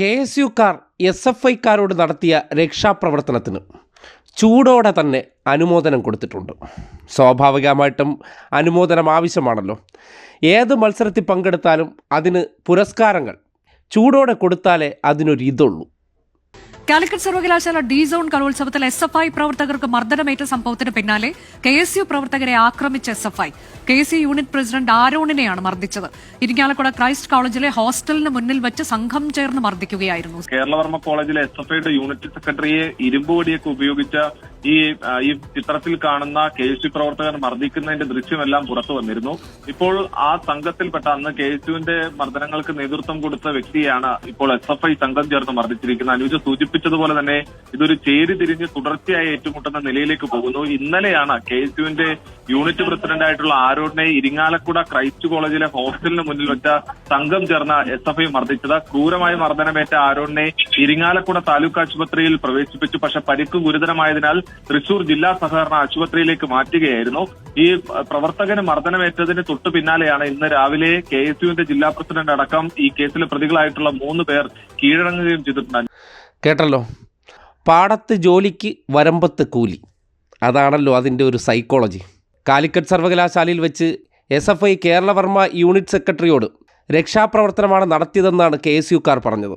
K S യുക്കാർ S F ഐക്കാരോട് നടത്തിയ രക്ഷാപ്രവർത്തനത്തിന് ചൂടോടെ തന്നെ അനുമോദനം കൊടുത്തിട്ടുണ്ട്. സ്വാഭാവികമായിട്ടും അനുമോദനം ആവശ്യമാണല്ലോ. ഏത് മത്സരത്തിൽ പങ്കെടുത്താലും അതിന് പുരസ്കാരങ്ങൾ ചൂടോടെ കൊടുത്താലേ അതിനൊരു ഇതുള്ളൂ കാലിക്കറ്റ് സർവകലാശാല ഡി സോൺ കലോത്സവത്തിൽ എസ് എഫ് ഐ പ്രവർത്തകർക്ക് മർദ്ദനമേറ്റ സംഭവത്തിന് പിന്നാലെ കെ എസ് യു പ്രവർത്തകരെ ആക്രമിച്ച S F I K S U unit president ആരോണിനെയാണ് മർദ്ദിച്ചത്. ഇരിങ്ങാലക്കുട ക്രൈസ്റ്റ് കോളേജിലെ ഹോസ്റ്റലിന് മുന്നിൽ വെച്ച് സംഘം ചേർന്ന് മർദ്ദിക്കുകയായിരുന്നു. കേരളവർമ്മ കോളേജിലെ എസ് എഫ് ഐയുടെ യൂണിറ്റ് സെക്രട്ടറിയെ ഇരുമ്പുവടിയൊക്കെ ഉപയോഗിച്ച ഈ ഈ ചിത്രത്തിൽ കാണുന്ന കെ എസ് യു പ്രവർത്തകർ മർദ്ദിക്കുന്നതിന്റെ ദൃശ്യമെല്ലാം പുറത്തു വന്നിരുന്നു. ഇപ്പോൾ ആ സംഘത്തിൽപ്പെട്ട അന്ന് കെ എസ് യുവിന്റെ മർദ്ദനങ്ങൾക്ക് നേതൃത്വം കൊടുത്ത വ്യക്തിയാണ് ഇപ്പോൾ എസ് എഫ് ഐ സംഘം ചേർന്ന് മർദ്ദിച്ചിരിക്കുന്നത്. അനുജ സൂചിപ്പിച്ചതുപോലെ തന്നെ ഇതൊരു ചേരി തിരിഞ്ഞ് തുടർച്ചയായി ഏറ്റുമുട്ടുന്ന നിലയിലേക്ക് പോകുന്നു. ഇന്നലെയാണ് കെ എസ് യുവിന്റെ യൂണിറ്റ് പ്രസിഡന്റായിട്ടുള്ള ആരോടിനെ ഇരിങ്ങാലക്കുട ക്രൈസ്റ്റ് കോളേജിലെ ഹോസ്റ്റലിന് മുന്നിൽ വെച്ച സംഘം ചേർന്ന എസ് എഫ് ഐ മർദ്ദിച്ചത്. ക്രൂരമായ മർദ്ദനമേറ്റ ആരോടിനെ ഇരിങ്ങാലക്കുട താലൂക്ക് ആശുപത്രിയിൽ പ്രവേശിപ്പിച്ചു. പക്ഷെ പരിക്ക് ഗുരുതരമായതിനാൽ തൃശൂർ ജില്ലാ സഹകരണ ആശുപത്രിയിലേക്ക് മാറ്റുകയായിരുന്നു. ഈ പ്രവർത്തകന് മർദ്ദനമേറ്റതിന് തൊട്ടു പിന്നാലെയാണ് ഇന്ന് രാവിലെ കെ എസ് യുവിന്റെ ജില്ലാ പ്രസിഡന്റ് അടക്കം ഈ കേസിലെ പ്രതികളായിട്ടുള്ള മൂന്ന് പേർ കീഴടങ്ങുകയും ചെയ്തിട്ടുണ്ട്. കേട്ടല്ലോ? പാടത്ത് ജോലിക്ക് വരമ്പത്ത് കൂലി. അതാണല്ലോ അതിന്റെ ഒരു സൈക്കോളജി കാലിക്കറ്റ് സർവകലാശാലയിൽ വെച്ച് S F I Keralavarma unit സെക്രട്ടറിയോട് രക്ഷാപ്രവർത്തനമാണ് നടത്തിയതെന്നാണ് കെ എസ് യുക്കാർ പറഞ്ഞത്.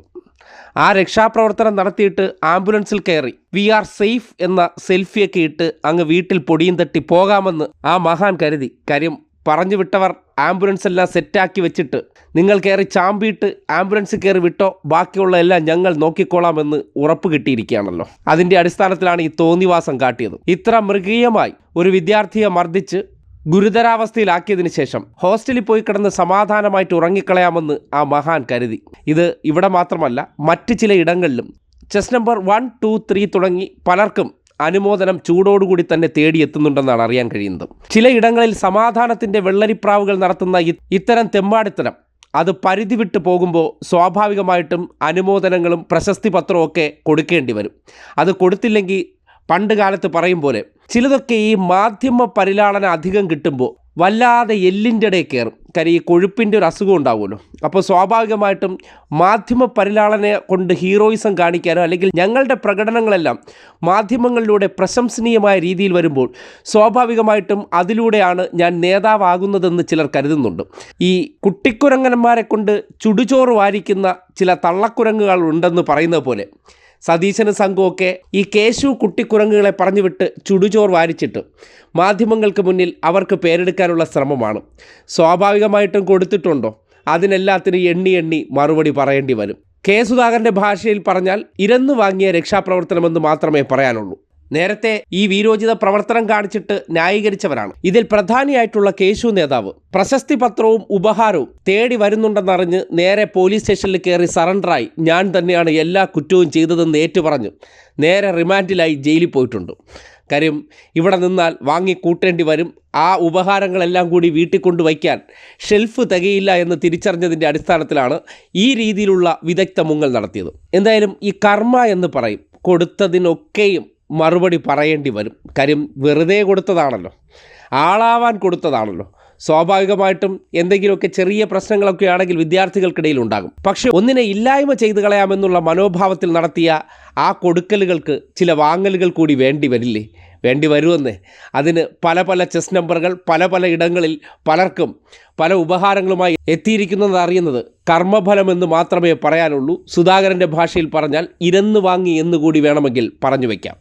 ആ രക്ഷാപ്രവർത്തനം നടത്തിയിട്ട് ആംബുലൻസിൽ കയറി. വി ആർ സേഫ് എന്ന സെൽഫിയൊക്കെ ഇട്ട് അങ്ങ് വീട്ടിൽ പൊടിയും തട്ടി പോകാമെന്ന് ആ മഹാൻ കരുതി. കാര്യം പറഞ്ഞു വിട്ടവർ ആംബുലൻസ് എല്ലാം സെറ്റാക്കി വെച്ചിട്ട് നിങ്ങൾ കയറി ചാമ്പിയിട്ട് ആംബുലൻസ് കയറി വിട്ടോ? ബാക്കിയുള്ള എല്ലാം ഞങ്ങൾ നോക്കിക്കോളാമെന്ന് ഉറപ്പ് കിട്ടിയിരിക്കുകയാണല്ലോ. അതിന്റെ അടിസ്ഥാനത്തിലാണ് ഈ തോന്നിവാസം കാട്ടിയത്. ഇത്ര മൃഗീയമായി ഒരു വിദ്യാർത്ഥിയെ മർദ്ദിച്ച് ഗുരുതരാവസ്ഥയിലാക്കിയതിനു ശേഷം ഹോസ്റ്റലിൽ പോയി കിടന്ന് സമാധാനമായിട്ട് ഉറങ്ങിക്കളയാമെന്ന് ആ മഹാൻ കരുതി. ഇത് ഇവിടെ മാത്രമല്ല മറ്റ് ചില ഇടങ്ങളിലും. Chess number one two three തുടങ്ങി പലർക്കും അനുമോദനം ചൂടോടുകൂടി തന്നെ തേടിയെത്തുന്നുണ്ടെന്നാണ് അറിയാൻ കഴിയുന്നത്. ചില ഇടങ്ങളിൽ സമാധാനത്തിന്റെ വെള്ളരിപ്രാവുകൾ നടത്തുന്ന ഇത്തരം തെമ്മാടിത്തരം അത് പരിധി വിട്ട് പോകുമ്പോൾ സ്വാഭാവികമായിട്ടും അനുമോദനങ്ങളും പ്രശസ്തി പത്രവും ഒക്കെ കൊടുക്കേണ്ടി വരും. അത് കൊടുത്തില്ലെങ്കിൽ പണ്ട് കാലത്ത് പറയും പോലെ ചിലതൊക്കെ ഈ മാധ്യമ പരിലാളന അധികം കിട്ടുമ്പോൾ വല്ലാതെ എല്ലിന്റെ ഇടയിൽ കയറും കാര്യം ഈ കൊഴുപ്പിന്റെ ഒരു അസുഖം ഉണ്ടാവുമല്ലോ. അപ്പോൾ സ്വാഭാവികമായിട്ടും മാധ്യമ പരിലാളനെ കൊണ്ട് ഹീറോയിസം കാണിക്കാനോ അല്ലെങ്കിൽ ഞങ്ങളുടെ പ്രകടനങ്ങളെല്ലാം മാധ്യമങ്ങളിലൂടെ പ്രശംസനീയമായ രീതിയിൽ വരുമ്പോൾ സ്വാഭാവികമായിട്ടും അതിലൂടെയാണ് ഞാൻ നേതാവാകുന്നതെന്ന് ചിലർ കരുതുന്നുണ്ട്. ഈ കുട്ടിക്കുരങ്ങന്മാരെ കൊണ്ട് ചുടുചോറ് വാരിക്കുന്ന ചില തള്ളക്കുരങ്ങുകൾ ഉണ്ടെന്ന് പറയുന്നത് പോലെ സതീശന് സംഘമൊക്കെ ഈ കേശു കുട്ടിക്കുരങ്ങുകളെ പറഞ്ഞുവിട്ട് ചുടുചോർ വാരിച്ചിട്ട്. മാധ്യമങ്ങൾക്ക് മുന്നിൽ അവർക്ക് പേരെടുക്കാനുള്ള ശ്രമമാണ്. സ്വാഭാവികമായിട്ടും കൊടുത്തിട്ടുണ്ടോ? അതിനെല്ലാത്തിനും എണ്ണി എണ്ണി മറുപടി പറയേണ്ടി വരും. കെ സുധാകരന്റെ ഭാഷയിൽ പറഞ്ഞാൽ ഇരന്നു വാങ്ങിയ രക്ഷാപ്രവർത്തനമെന്ന് മാത്രമേ പറയാനുള്ളൂ. നേരത്തെ ഈ വീരോചിത പ്രവർത്തനം കാണിച്ചിട്ട് ന്യായീകരിച്ചവരാണ്. ഇതിൽ പ്രധാനിയായിട്ടുള്ള കേശു നേതാവ്. പ്രശസ്തി പത്രവും ഉപഹാരവും തേടി വരുന്നുണ്ടെന്നറിഞ്ഞ് നേരെ പോലീസ് സ്റ്റേഷനിൽ കയറി സറണ്ടറായി. ഞാൻ തന്നെയാണ് എല്ലാ കുറ്റവും ചെയ്തതെന്ന് ഏറ്റുപറഞ്ഞു നേരെ റിമാൻഡിലായി ജയിലിൽ പോയിട്ടുണ്ട്. കാര്യം ഇവിടെ നിന്നാൽ വാങ്ങി കൂട്ടേണ്ടി വരും. ആ ഉപഹാരങ്ങളെല്ലാം കൂടി വീട്ടിൽ കൊണ്ടുവയ്ക്കാൻ ഷെൽഫ് തികയില്ല എന്ന് തിരിച്ചറിഞ്ഞതിന്റെ അടിസ്ഥാനത്തിലാണ് ഈ രീതിയിലുള്ള വിദഗ്ധ മുങ്ങൽ നടത്തിയത്. എന്തായാലും ഈ കർമ്മ എന്ന് പറയും. കൊടുത്തതിനൊക്കെയും മറുപടി പറയേണ്ടി വരും. കാര്യം വെറുതെ കൊടുത്തതാണല്ലോ. ആളാവാൻ കൊടുത്തതാണല്ലോ. സ്വാഭാവികമായിട്ടും എന്തെങ്കിലുമൊക്കെ ചെറിയ പ്രശ്നങ്ങളൊക്കെ ആണെങ്കിൽ വിദ്യാർത്ഥികൾക്കിടയിൽ ഉണ്ടാകും. പക്ഷെ ഒന്നിനെ ഇല്ലായ്മ ചെയ്തു കളയാമെന്നുള്ള മനോഭാവത്തിൽ നടത്തിയ ആ കൊടുക്കലുകൾക്ക് ചില വാങ്ങലുകൾ കൂടി വേണ്ടി വരില്ലേ? വേണ്ടി വരുമെന്നേ. അതിന് പല പല ചെസ് നമ്പറുകൾ പല പല ഇടങ്ങളിൽ പലർക്കും പല ഉപഹാരങ്ങളുമായി എത്തിയിരിക്കുന്നത് അറിയുന്നത് കർമ്മഫലമെന്ന് മാത്രമേ പറയാനുള്ളൂ. സുധാകരന്റെ ഭാഷയിൽ പറഞ്ഞാൽ ഇരന്ന് വാങ്ങി എന്നുകൂടി വേണമെങ്കിൽ പറഞ്ഞു വയ്ക്കാം